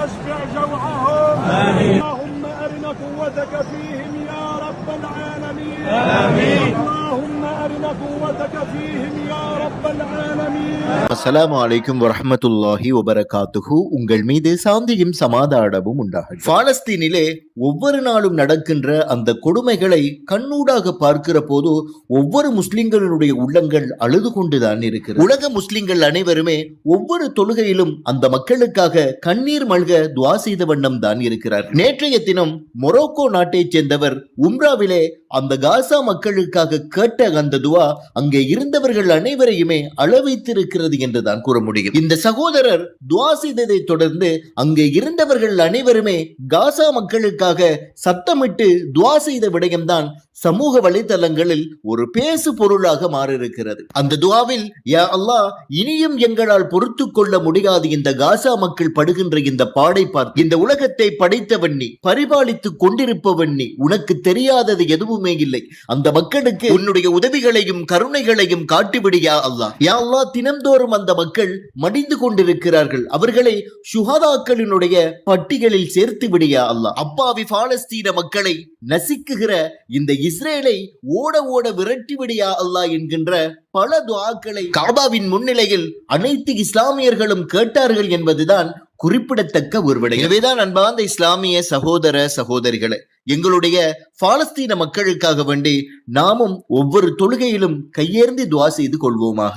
تشبع جوعهم. اللهم أرنا قوتك فيهم يا رب العالمين. آمين. اللهم أرنا قوتك فيهم يا رب العالمين. அஸ்லாம் வலைக்கும் வரமத்துல்லாஹி வபரகாத்துஹு. உங்கள் மீது சாந்தியும் சமாதானமும் உண்டாகும் பாலஸ்தீனிலே ஒவ்வொரு நாளும் நடக்கின்ற அந்த கொடுமைகளை கண்ணூடாக பார்க்கிற போது ஒவ்வொரு முஸ்லிம்களுடைய உள்ளங்கள் அழுது கொண்டுதான் இருக்கிறது. உலக முஸ்லிம்கள் அனைவருமே ஒவ்வொரு தொழுகையிலும் அந்த மக்களுக்காக கண்ணீர் மல்க துவா செய்த வண்ணம் தான் இருக்கிறார் நேற்றைய தினம் மொரோக்கோ நாட்டைச் சேர்ந்தவர் உம்ராவிலே அந்த காசா மக்களுக்காக கேட்ட அந்த துவா அங்கே இருந்தவர்கள் அனைவரையுமே அளவைத்திருக்கிறது என என்றுதான் கூற முடியும். இந்த சகோதரர் துவா செய்ததை தொடர்ந்து அங்கே இருந்தவர்கள் அனைவருமே காசா மக்களுக்காக சத்தமிட்டு துவா செய்த விடயம்தான் சமூக வலைதளங்களில் ஒரு பேசு பொருளாக மாறியிருக்கிறது. அந்த துவாவில் யா அல்லாஹ் இனியும் எங்களால் பொறுத்து கொள்ள முடியாது இந்த காசா மக்கள் படுகின்ற இந்த பாடை பார்த்து. இந்த உலகத்தை படைத்தவன் நீ பரிபாலித்துக் கொண்டிருப்பவன் நீ உனக்கு தெரியாதது எதுவுமே இல்லை. அந்த மக்களுக்கு உன்னுடைய உதவிகளையும் கருணைகளையும் காட்டிவிடியா அல்லாஹ். யா அல்லாஹ் தினம்தோறும் அந்த மக்கள் மடிந்து கொண்டிருக்கிறார்கள். அவர்களை சுகாதாக்களினுடைய பட்டியலில் சேர்த்து விடியா அல்லாஹ். அப்பாவி பாலஸ்தீன மக்களை நசிக்குகிற இந்த இஸ்ரேலை ஓட ஓட விரட்டிவிடியா அல்லா அல்லாஹ் என்கின்ற பல துவாக்களை காபாவின் முன்னிலையில் அனைத்து இஸ்லாமியர்களும் கேட்டார்கள் என்பதுதான் குறிப்பிடத்தக்க ஒரு விடயம் எனவேதான் அன்பார்ந்த இஸ்லாமிய சகோதர சகோதரிகளை எங்களுடைய பாலஸ்தீன மக்களுக்காக வேண்டி நாமும் ஒவ்வொரு தொழுகையிலும் கையேர்ந்து துவா செய்து கொள்வோமாக.